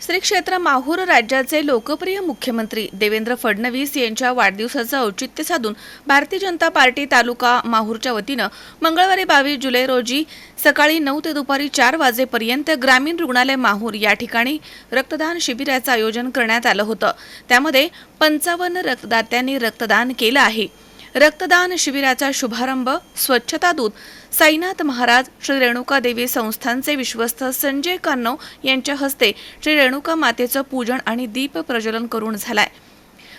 श्री क्षेत्र माहूर राज्याचे लोकप्रिय मुख्यमंत्री देवेंद्र फडणवीस यांच्या वाढदिवसाचं औचित्य साधून भारतीय जनता पार्टी तालुका माहूरच्या वतीनं मंगळवारी बावीस जुलै रोजी सकाळी नऊ ते दुपारी चार वाजेपर्यंत ग्रामीण रुग्णालय माहूर या ठिकाणी रक्तदान शिबिराचं आयोजन करण्यात आलं होतं. त्यामध्ये पंचावन्न रक्तदात्यांनी रक्तदान केलं आहे. रक्तदान शिबिराचा शुभारंभ स्वच्छता दूत साईनाथ महाराज श्री रेणुका देवी संस्थानचे विश्वस्त संजय कान्नव यांच्या हस्ते श्री रेणुका मातेचं पूजन आणि दीप प्रज्वलन करून झालाय.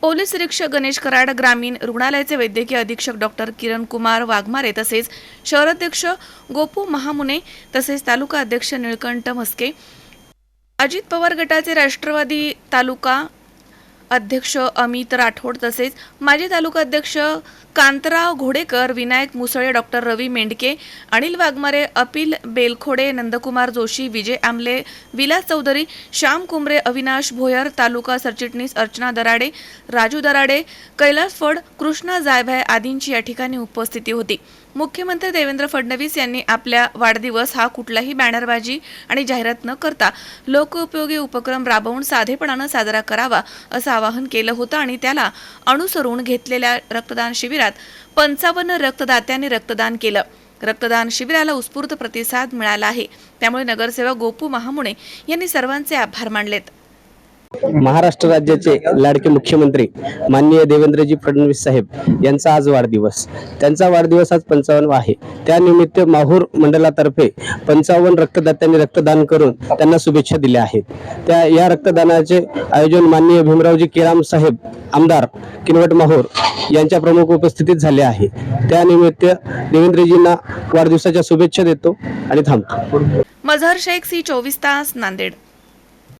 पोलीस निरीक्षक गणेश कराड ग्रामीण रुग्णालयाचे वैद्यकीय अधीक्षक डॉक्टर किरण कुमार वाघमारे तसेच शहराध्यक्ष गोपू महामुने तसेच तालुका अध्यक्ष निळकंठ मस्के अजित पवार गटाचे राष्ट्रवादी तालुका अध्यक्ष अमित राठोड तसेच माजी तालुका अध्यक्ष कांतराव घोडेकर विनायक मुसळे डॉक्टर रवी मेंढके अनिल वाघमारे अपिल बेलखोडे नंदकुमार जोशी विजय आमले विलास चौधरी श्याम कुंबरे अविनाश भोयर तालुका सरचिटणीस अर्चना दराडे राजू दराडे कैलास फड कृष्णा जायभाय आदींची या ठिकाणी उपस्थिती होती. मुख्यमंत्री देवेंद्र फडणवीस यांनी आपल्या वाढदिवस हा कुठलाही बॅनरबाजी आणि जाहिरात न करता लोकउपयोगी उपक्रम राबवून साधेपणानं साजरा करावा असं आवाहन केलं होतं आणि त्याला अनुसरून घेतलेल्या रक्तदान शिबिरात पंचावन्न रक्तदात्यांनी रक्तदान केलं. रक्तदान शिबिराला उत्स्फूर्त प्रतिसाद मिळाला आहे. त्यामुळे नगरसेवक गोपू महामुणे यांनी सर्वांचे आभार मानलेत. महाराष्ट्र राज्याचे लाडके मुख्यमंत्री माननीय देवेंद्रजी फडणवीस साहेब यांचा आज वाढदिवस. त्यांचा वाढदिवस आज पंचावन्न आहे. त्यानिमित्त माहूर मंडळातर्फे पंचावन्न रक्तदात्यांनी रक्तदान करून त्यांना शुभेच्छा दिल्या आहेत. त्या या रक्तदानाचे आयोजन माननीय भीमरावजी केराम साहेब आमदार किनवट माहूर यांच्या प्रमुख उपस्थितीत झाले आहे. त्यानिमित्त देवेंद्रजींना वाढदिवसाच्या शुभेच्छा देतो आणि थांबतो. मझहर शेख सी चोवीस तास नांदेड.